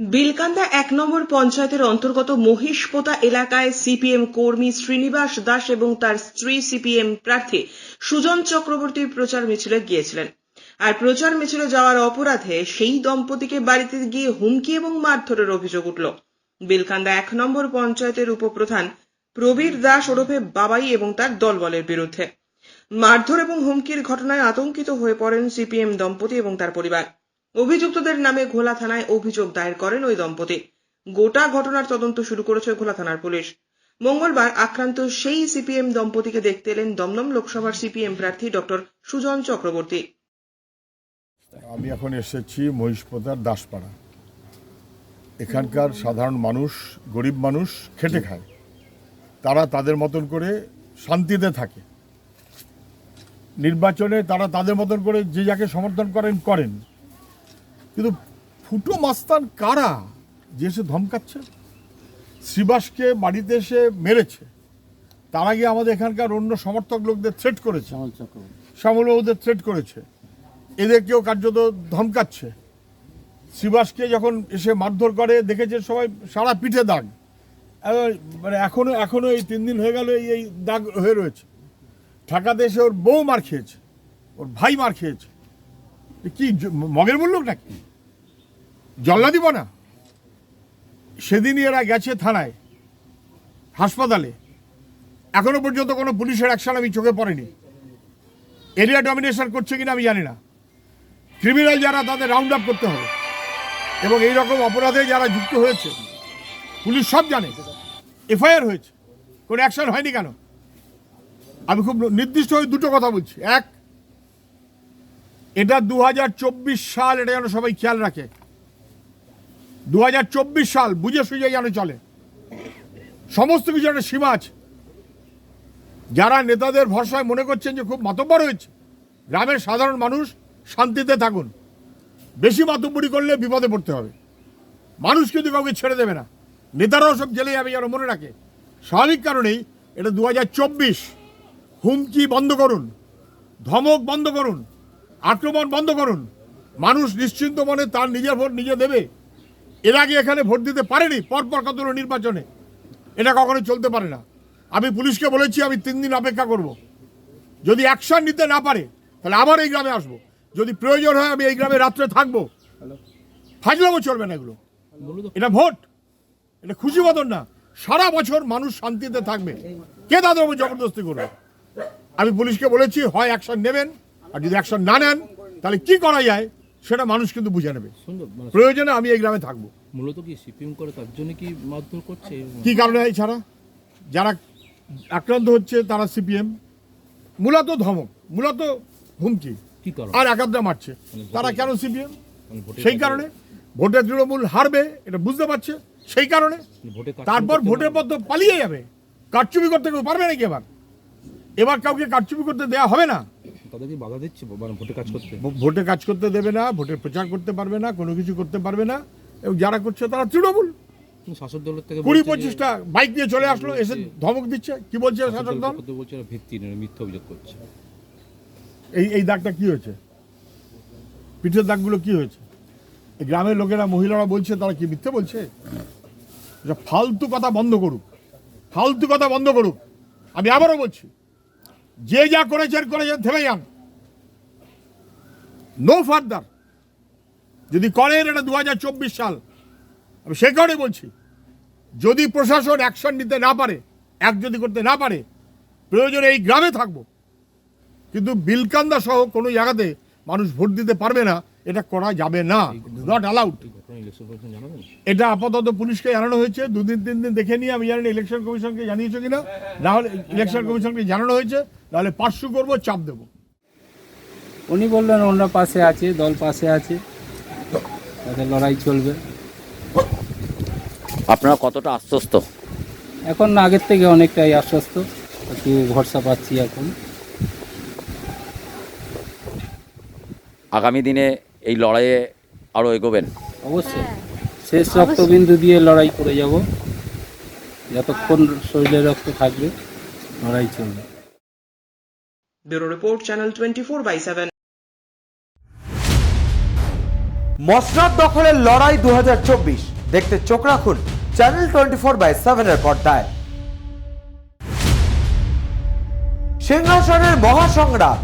বিলকান্দা এক নম্বর পঞ্চায়েতের অন্তর্গত মহিষপোতা এলাকায় সিপিএম কর্মী শ্রীনিবাস দাস এবং তার স্ত্রী সিপিএম প্রার্থী সুজন চক্রবর্তী প্রচার মিছিলে গিয়েছিলেন। আর প্রচার মিছিলে যাওয়ার অপরাধে সেই দম্পতিকে বাড়িতে গিয়ে হুমকি এবং মারধরের অভিযোগ উঠল। বিলকান্দা এক নম্বর পঞ্চায়েতের উপপ্রধান প্রবীর দাস ওরফে বাবাই এবং তার দলবলের বিরুদ্ধে। মারধর এবং হুমকির ঘটনায় আতঙ্কিত হয়ে পড়েন সিপিএম দম্পতি এবং তার পরিবার। অভিযুক্তদের নামে ঘোলা থানায় অভিযোগ দায়ের করেন ওই দম্পতি। গোটা ঘটনার তদন্ত শুরু করেছে ঘোলা থানার পুলিশ। মঙ্গলবার আক্রান্ত সেই সিপিএম দম্পতিকে দেখতে এলেন দমদম লোকসভার সিপিএম প্রার্থী ডক্টর সুজন চক্রবর্তী। আমি এখন এসেছি মহিষপোতার দাসপাড়া। এখানকার সাধারণ মানুষ, গরিব মানুষ খেটে খায়। তারা তাদের মতন করে শান্তিতে থাকে। নির্বাচনে তারা তাদের মতন করে যে যাকে সমর্থন করেন করেন। কিন্তু ফুটো মাস্তান কারা? যে এসে ধমকাচ্ছে? শ্রীবাসকে বাড়িতে এসে মেরেছে। তার আগে আমাদের এখানকার অন্য সমর্থক লোকদের থ্রেট করেছে। শ্যামল ওদের থ্রেট করেছে। এদেরকেও কার্যত ধমকাচ্ছে। শ্রীবাসকে যখন এসে মারধর করে দেখেছে সবাই সারা পিঠে দাগ। মানে এখনও এখনও এই তিন দিন হয়ে গেল এই দাগ হয়ে রয়েছে। ঢাকাতে এসে ওর বউ মার খেয়েছে। ওর ভাই মার খেয়েছে। কি মগের মূল্য নাকি? জল্লা দিব না সেদিনই এরা গেছে থানায়, হাসপাতালে। এখনও পর্যন্ত কোনো পুলিশের অ্যাকশন আমি চোখে পড়েনি। এরিয়া ডমিনেশন করছে কিনা আমি জানি না। ক্রিমিনাল যারা তাদের রাউন্ড আপ করতে হবে। এবং এই রকম অপরাধে যারা যুক্ত হয়েছে পুলিশ সব জানে। এফআইআর হয়েছে। কোনো অ্যাকশন হয়নি কেন? আমি খুব নির্দিষ্ট হয়ে দুটো কথা বলছি। এক, এটা দু হাজার চব্বিশ সাল, এটা যেন সবাই খেয়াল রাখে। দু হাজার চব্বিশ সাল, বুঝে সুঝে যেন চলে। সমস্ত কিছু একটা সীমা আছে। যারা নেতাদের ভরসায় মনে করছেন যে খুব মাতব্বর হয়েছে, গ্রামের সাধারণ মানুষ শান্তিতে থাকুন। বেশি মাতব্বরি করলে বিপদে পড়তে হবে। মানুষ কিন্তু কাউকে ছেড়ে দেবে না। নেতারাও সব জেলে যাবে যেন মনে রাখে। স্বাভাবিক কারণেই এটা দু হুমকি বন্ধ করুন ধমক বন্ধ করুন আক্রমণ বন্ধ করুন। মানুষ নিশ্চিন্ত মনে তার নিজের ভোট নিজে দেবে। এর আগে এখানে ভোট দিতে পারেনি পরপর কতগুলো নির্বাচনে। এটা কখনো চলতে পারে না। আমি পুলিশকে বলেছি আমি তিন দিন অপেক্ষা করব। যদি অ্যাকশন নিতে না পারে তাহলে আবার এই গ্রামে আসব। যদি প্রয়োজন হয় আমি এই গ্রামে রাত্রে থাকব। ফাজলামো চলবে না এগুলো। এটা ভোট। এটা খুশি মতন না। সারা বছর মানুষ শান্তিতে থাকবে। কে তাদের উপর জবরদস্তি করবে? আমি পুলিশকে বলেছি হয় অ্যাকশন নেবেন আর যদি অ্যাকশন না নেন তাহলে কি করা যায়? সেটা মানুষ কিন্তু বুঝে নেবে। মানে প্রয়োজনে আমি এই গ্রামে থাকব। মূলত কি সিপিএম করে তার জন্য কি মারধর করছে? কি কারণে এছাড়া যারা আক্রান্ত হচ্ছে তারা সিপিএম মূলত ধমক মূলত হুমকি। আর একাদ্রা মারছে। তারা কেন সিপিএম মানে সেই কারণে ভোটে তৃণমূল হারবে এটা বুঝতে পারছে। সেই কারণে তারপর ভোটের পর তো পালিয়ে যাবে। কারচুপি করতে কেউ পারবে নাকি এবার? এবার কাউকে কারচুপি করতে দেওয়া হবে না। তাদের কি বাধা দিচ্ছে মানে ভোটে কাজ করতে? ভোটে কাজ করতে দেবে না ভোটের প্রচার করতে পারবে না কোনো কিছু করতে পারবে না। এবং যারা করছে তারা তৃণমূল। শাসক দলের থেকে কুড়ি পঁচিশটা বাইক নিয়ে চলে আসলো এসে ধমক দিচ্ছে। কি বলছে শাসক দল? বলছে ভিত্তি মিথ্যা অভিযোগ করছে। এই এই দাগটা কি হয়েছে? পিঠের দাগগুলো কি হয়েছে? এই গ্রামের লোকেরা মহিলারা বলছে তারা কি মিথ্যে বলছে? ফালতু কথা বন্ধ করুক। ফালতু কথা বন্ধ করুক। আমি আবারও বলছি, যে যা করেছেন করেছেন থেমে যান। নো ফার্দার যদি করেন এটা দু হাজার চব্বিশ সাল। আমি সে কারণে বলছি, যদি প্রশাসন অ্যাকশন নিতে না পারে এক যদি করতে না পারে, প্রয়োজনে এই গ্রামে থাকব। কিন্তু বিলকান্দা সহ কোনো জায়গাতে মানুষ ভোট দিতে পারবে না। এটা করা যাবে না। নট অ্যালাউড এটা আপাতত পুলিশকে জানানো হয়েছে। দুদিন তিন দিন দেখে নিয়ে আমি জানি না ইলেকশন কমিশনকে জানিয়েছো কিনা। না হলে ইলেকশন কমিশনকে জানানো হয়েছে। নাহলে পার্শ্ব করব চাপ দেবো। উনি বললেন ওনারা পাশে আছে দল পাশে আছে। তাদের লড়াই চলবে। আপনারা কতটা আশ্বস্ত? এখন আগের থেকে অনেকটাই আশ্বস্ত। একটু ভরসা পাচ্ছি এখন। আগামী দিনে এই লড়াইয়ে আরও এগোবেন। অবশ্যই। শেষ রক্তবিন্দু দিয়ে লড়াই করে যাব। যতক্ষণ শরীরে রক্ত থাকবে লড়াই চলবে। Bureau report channel twenty four by seven. মসনাদ দখলের লড়াই দু হাজার চব্বিশ। দেখতে চোখ রাখুন চ্যানেল টোয়েন্টি ফোর বাই সেভেনের পর্দায়। সিংহাসনের মহাসংগ্রাম।